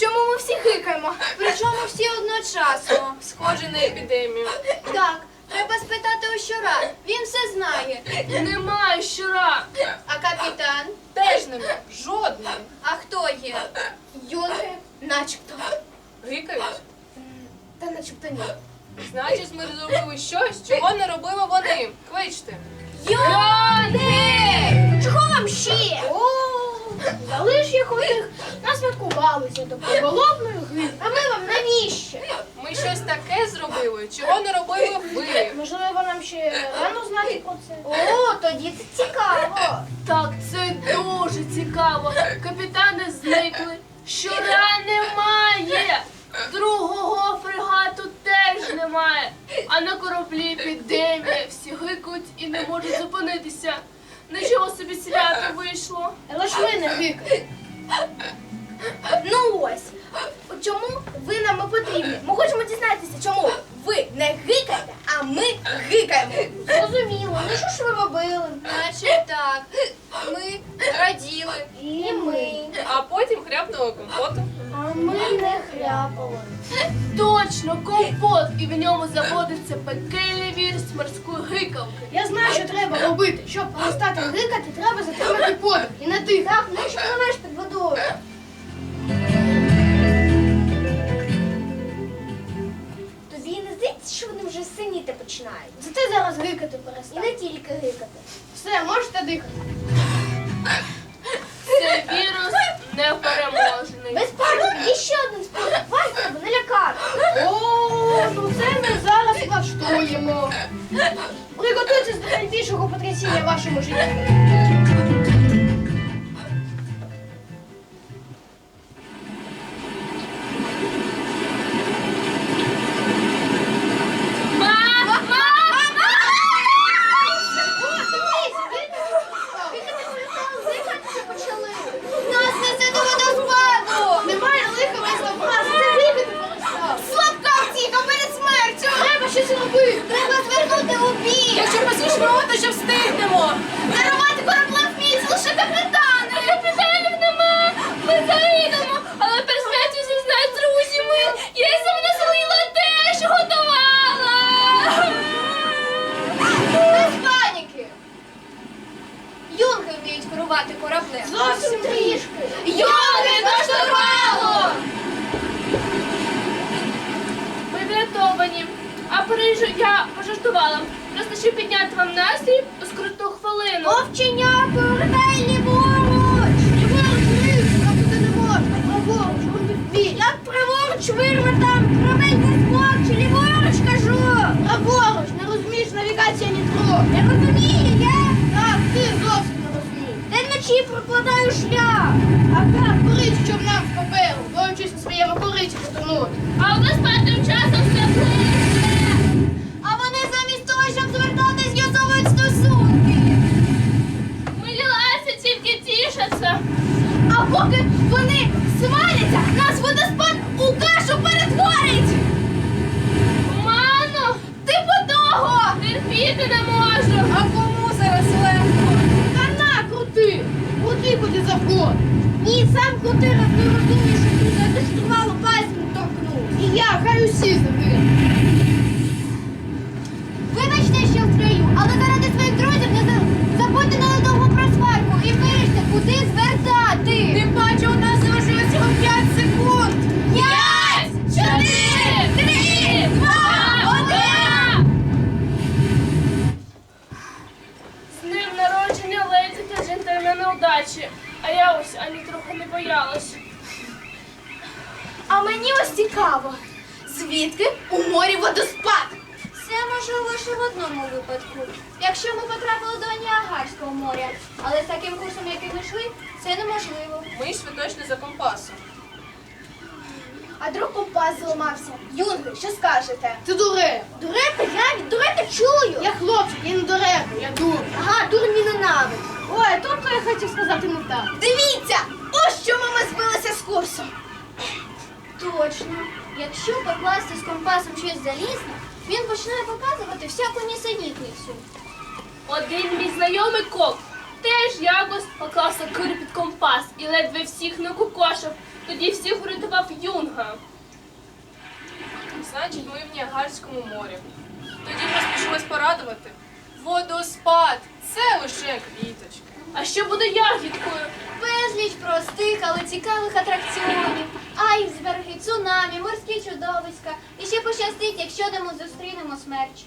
Чому ми всі хикаємо? Причому всі одночасно. Схоже на епідемію. Так, треба спитати у щора. Він все знає. Немає щора. А капітан? Теж нема. Жодної. А хто є? Юнги? Начебто. Гикають. Та начебто ні. Значить, ми зробили щось, чого не робили вони. Кличте. Юнги! Чого вам ще? О, залиш їх у них насвяткувалися до поголовної гри. А ми вам навіщо? Ми щось таке зробили, чого не робили ви. Можливо, нам ще рано знати про це. О, тоді це цікаво. Так, це дуже цікаво. Капітани зникли. Щора немає. Другого фрегату теж немає. А на кораблі епідемія. Всі гикають і не можуть зупинитися. Нічого собі свято вийшло. Але ж ви не гикаєте. Ну ось. Чому ви нам і потрібні? Ми хочемо дізнатися, чому ви не гикаєте, а ми гикаємо. Зрозуміло. Ну що ж ви робили? Наче так. Ми раділи. І ми. А потім хряпнули компоту. А ми не хряпали. Точно, компот, і в ньому заводиться пекельний вірус морської гикавки. Я знаю, що треба робити. Щоб перестати гикати, треба затримати подих і на дих. Так, ну що пливеш під водою. Тобі не здається, що вони вже синіти починають. Зате зараз гикати. І не тільки гикати. Все, можете дихати. Цей вірус непереможний. Без паніки, і ще один прокладаю шлях. так корить човнам в паперу, боючись на своєму кориті потонути. А у нас п'ятим часом все ближче. А вони замість того, щоб звертатись, з'ясовують стосунки. Милі ласи тільки тішаться. А поки вони сваляться, нас водоспад у кашу перетворить! Ману, Типу того! терпіти не можу. А кому зараз легко? Та на, крути! Крути куди завгодно. Ні, сам крути, раз не розумієш, що ти за штурвалу пальцем торкнув. І я, хай усі забили. Вибачте, що втрою, але заради своїх друзів не за- забудьте ненадовго про сварку і виріште, куди звертати. Тим паче у нас залишилось всього 5 секунд. П'ять, чотири, три, два, один. З ним народження леді та джентльмена удачі. А я ось ані трохи не боялась. А мені ось цікаво, звідки у морі водоспад? Це можливо лише в одному випадку. Якщо ми потрапили до Ніагарського моря, але з таким курсом, яким ми йшли, це неможливо. Ми йшли точно за компасом. А друг компас зламався. Юнги, що скажете? Ти дуреп. Дурепа? Я від дурепа чую. Я хлопчик, я не дурепа, я дур. Ага, дурні ненавидь. Ой, тобто я хотів сказати не так. Дивіться! Ось чому ми збилися з курсу. Точно. Якщо покласти з компасом щось залізне, він починає показувати всяку нісенітницю. Один мій знайомий коп теж якось поклав сокиру під компас і ледве всіх не кукошив. Тоді всіх врятував юнга. Значить, ми в Ніагарському морі. Тоді поспішилось порадувати. Водоспад це лише квіточки. А що буде ягідкою? Безліч простих, але цікавих атракціонів. Айсберги, цунамі, морські чудовиська. І ще пощастить, якщо де ми зустрінемо смерч.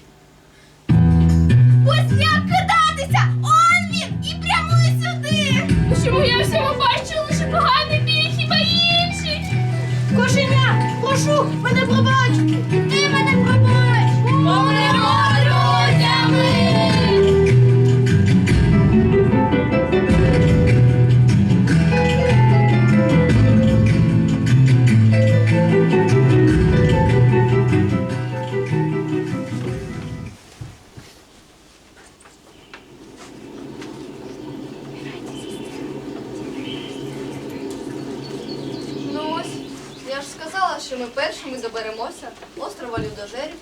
Ось як кидатися! Он він! І прямує сюди! Чому я всьому бачу лише поганий бій, хіба інший? Кошеня, прошу, мене пробач! Ж сказала, що ми першими доберемося острова Людожерів.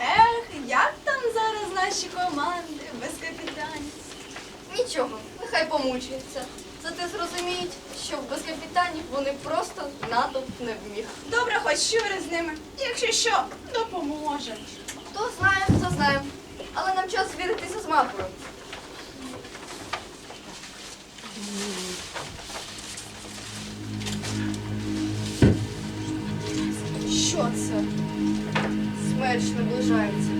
Ех, як там зараз наші команди без капітанів? Нічого, нехай помучаються. Зате зрозуміють, що без капітанів вони просто натовп не вміг. Добре, хоч щури з ними. Якщо що, допоможемо. То знаємо, то знаємо. Але нам час звіритися з мапою. Смерч наближається.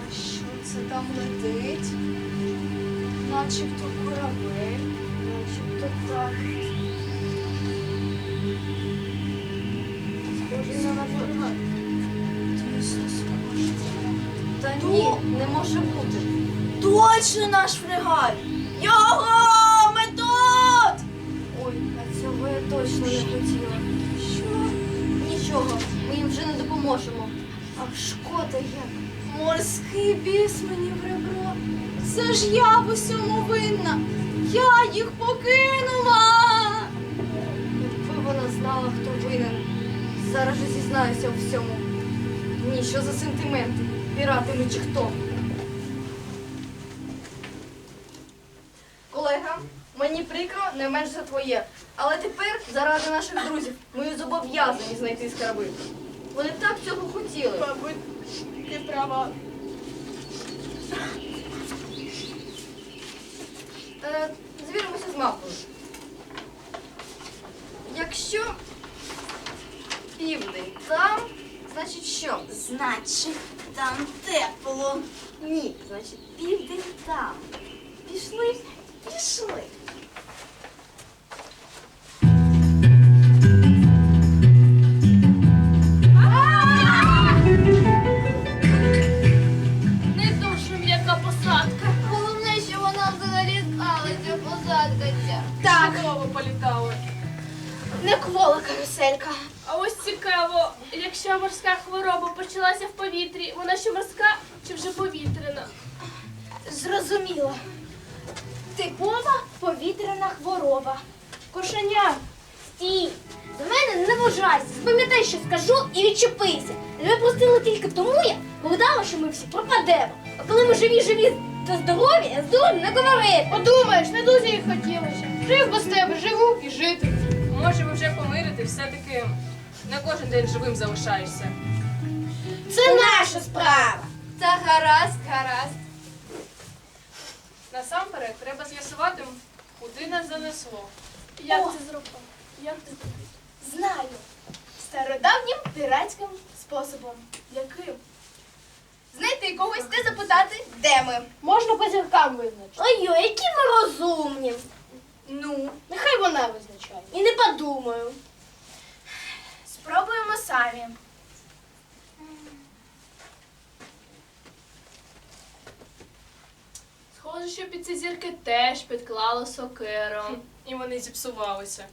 А що це там летить? Начебто корабель, начебто так. Схоже на схоже. Та ні, не може бути. Точно наш фрегат! Його! Не. А шкода як. Морський біс мені в ребро. Це ж я в усьому винна. Я їх покинула. Якби вона знала, хто винен. Зараз же зізнаюся у всьому. Ні, що за сентименти? Пірати ми чи хто? Колега, мені прикро не менш за твоє. Але тепер, заради наших друзів, ми зобов'язані знайти скарби. Вони так цього хотіли. Мабуть, ти права. Е, звіримося з мапою. Якщо південь там, значить що? Значить, там тепло. Ні, значить південь там. Пішли, пішли. Не каруселька. А ось цікаво, якщо морська хвороба почалася в повітрі, вона ще морська чи вже повітряна? Зрозуміло. Типова повітряна хвороба. Кошеня, стій. До мене не вважайся. Запам'ятай, що скажу і відчепися. Тебе простили тільки тому, я повидала, що ми всі пропадемо. А коли ми живі, живі та здорові, я здорові не говорити. Подумаєш, не дуже їй хотілося. Жив без тебе, живу і жити. Може, ви вже помирити, все-таки не кожен день живим залишаєшся. Це наша справа. Та гаразд, гаразд. Насамперед, треба з'ясувати, куди нас занесло. Як О. це зробив? Як ти Знаю. Стародавнім піратським способом. Яким? Знайти когось та запитати, де ми. Можна по зіркам визначити. Ой-ой, які ми розумні. Ну, Нехай вона визначає. І не подумаю. Спробуємо самі. Схоже, що під ці зірки теж підклало сокиру. І вони зіпсувалися.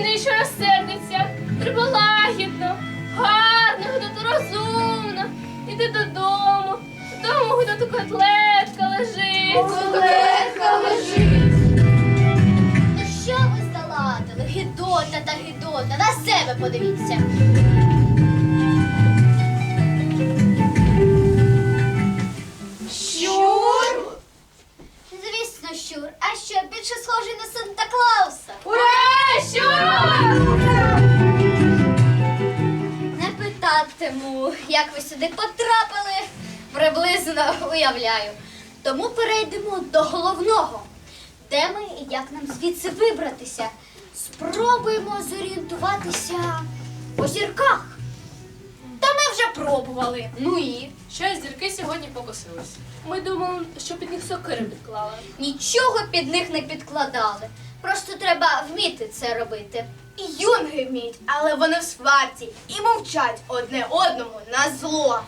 Що розсердиться. Треба лагідно, гарно, гудати розумно. Іди додому. Додому гудати котлетка лежить. Котлетка лежить. Ну що ви заладили? Гидота та гидота, на себе подивіться. Щур. Звісно, щур. А що, більше схожий на Санта Клауса? Ура! Не питатиму, як ви сюди потрапили, приблизно уявляю. Тому перейдемо до головного. Де ми і як нам звідси вибратися? Спробуємо зорієнтуватися по зірках. Та ми вже пробували. Ну і Щось зірки сьогодні покосились. Ми думали, що під них сокири підклали. нічого під них не підкладали. Просто треба вміти це робити. І юнги вміють, але вони в сварці і мовчать одне одному на зло.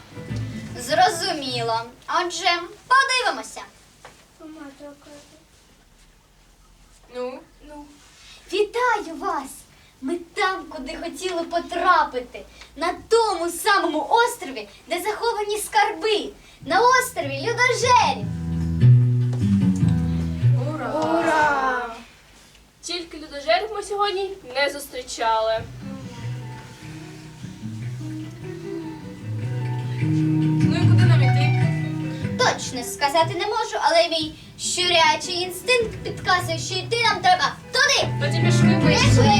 Зрозуміло. Отже, подивимося. Ну, Ну, Вітаю вас! Ми там, куди хотіли потрапити, на тому самому острові, де заховані скарби, на острові Людожерів. ура! Ура! Тільки людожерів ми сьогодні не зустрічали. Ну і куди нам іти? Точно сказати не можу, але мій щурячий інстинкт підказує, що йти нам треба туди. Тоді пішли. Пішли.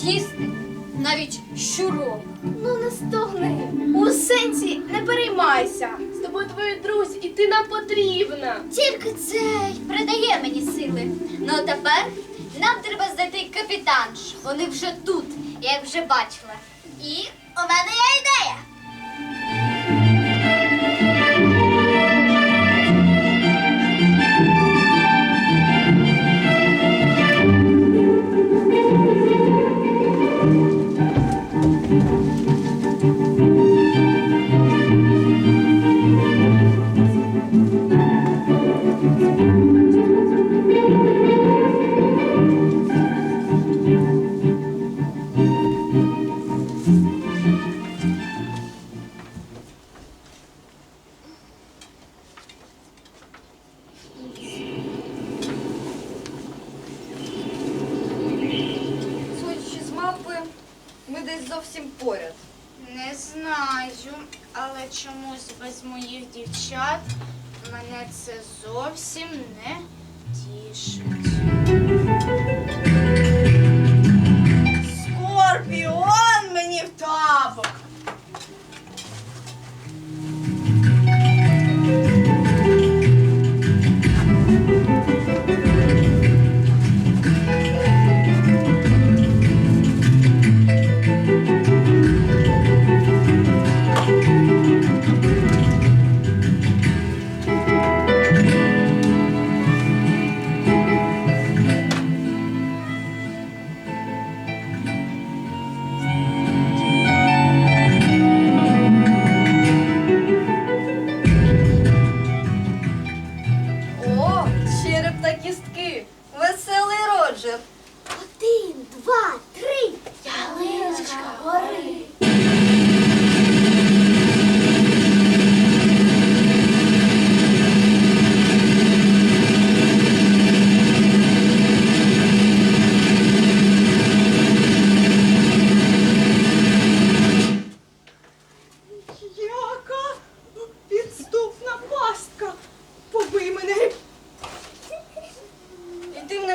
Гідуть їсти навіть щурок. Ну не стогни. У сенсі не переймайся. З тобою твої друзі, і ти нам потрібна. Тільки це й придає мені сили. Ну а тепер нам треба знайти капітанш. Вони вже тут, я їх вже бачила. І у мене є ідея.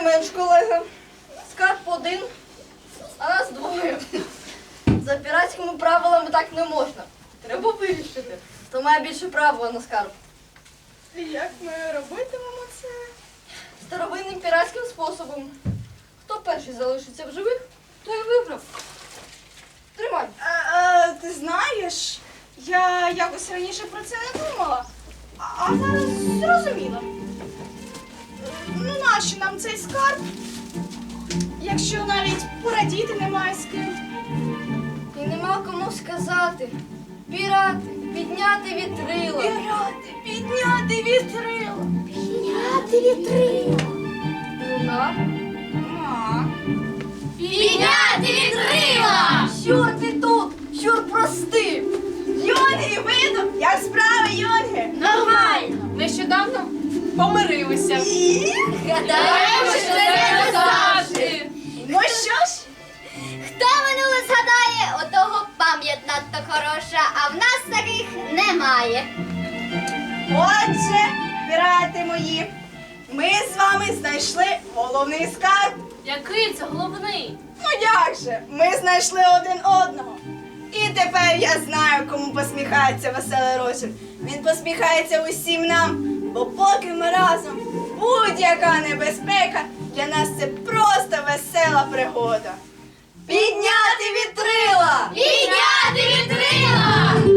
менш, колеги. Скарб один, а нас двоє. За піратськими правилами так не можна. Треба вирішити. Хто має більше права на скарб. І як ми робитимемо це? Старовинним піратським способом. Хто перший залишиться в живих, той виграв. Тримай. А, а, ти знаєш, я якось раніше про це не думала, а зараз зрозуміла. Нащо нам цей скарб? Якщо навіть порадіти немає з ким. І нема кому сказати. Пірати, підняти вітрила. Пірати, підняти вітрила. Підняти вітрила. Луна. А, Підняти вітрила! Що ти тут? Щур прости. Йонги, видно, як справи, Йонги? Нормально. Нещодавно помирилися. Гадаємо, що це назавжди. Ну що ж, Хто минуле згадає, у того пам'ять надто хороша, а в нас таких немає. отже, пірати мої, ми з вами знайшли головний скарб. Який це головний? Ну як же? Ми знайшли один одного. І тепер я знаю, кому посміхається веселий розір. Він посміхається усім нам, бо поки ми разом, будь-яка небезпека для нас це просто весела пригода. Підняти вітрила! Підняти вітрила!